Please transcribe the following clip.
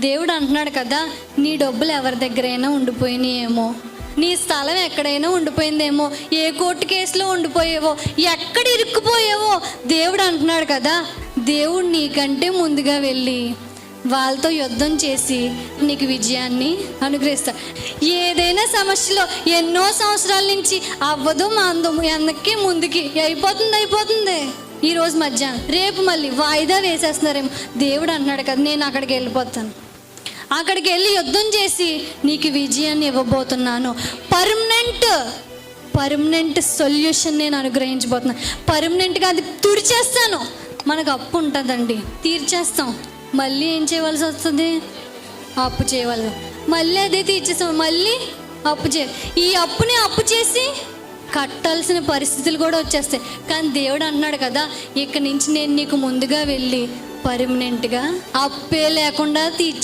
దేవుడు అంటున్నాడు కదా నీ డబ్బులు ఎవరి దగ్గరైనా ఉండిపోయినాయేమో. నీ స్థలం ఎక్కడైనా ఉండిపోయిందేమో. ఏ కోర్టు కేసులో ఉండిపోయేవో ఎక్కడ ఇరుక్కుపోయావో దేవుడు అంటున్నాడు కదా దేవుడు నీకంటే ముందుగా వెళ్ళి వాళ్ళతో యుద్ధం చేసి నీకు విజయాన్ని అనుగ్రహిస్తా ఏదైనా సమస్యలో ఎన్నో సంవత్సరాల నుంచి అవ్వదు మాందం వెనక్కి ముందుకి అయిపోతుంది అయిపోతుంది. ఈరోజు మధ్యాహ్నం రేపు మళ్ళీ వాయిదా వేసేస్తున్నారేమో. దేవుడు అన్నాడు కదా నేను అక్కడికి వెళ్ళిపోతాను. అక్కడికి వెళ్ళి యుద్ధం చేసి నీకు విజయాన్ని ఇవ్వబోతున్నాను. పర్మనెంట్ పర్మనెంట్ సొల్యూషన్ నేను అనుగ్రహించబోతున్నాను పర్మనెంట్గా అది తుడిచేస్తాను. మనకు అప్పు ఉంటుందండి. తీర్చేస్తాం. మళ్ళీ ఏం చేయవలసి వస్తుంది? అప్పు చేయవలసి మళ్ళీ అదే తీర్చేస్తాం. మళ్ళీ అప్పు చే ఈ అప్పుని అప్పు చేసి కట్టాల్సిన పరిస్థితులు కూడా వచ్చేస్తాయి. కానీ దేవుడు అన్నాడు కదా ఇక్కడి నుంచి నేను నీకు ముందుగా వెళ్ళి పర్మనెంట్గా అప్పే లేకుండా తీర్చి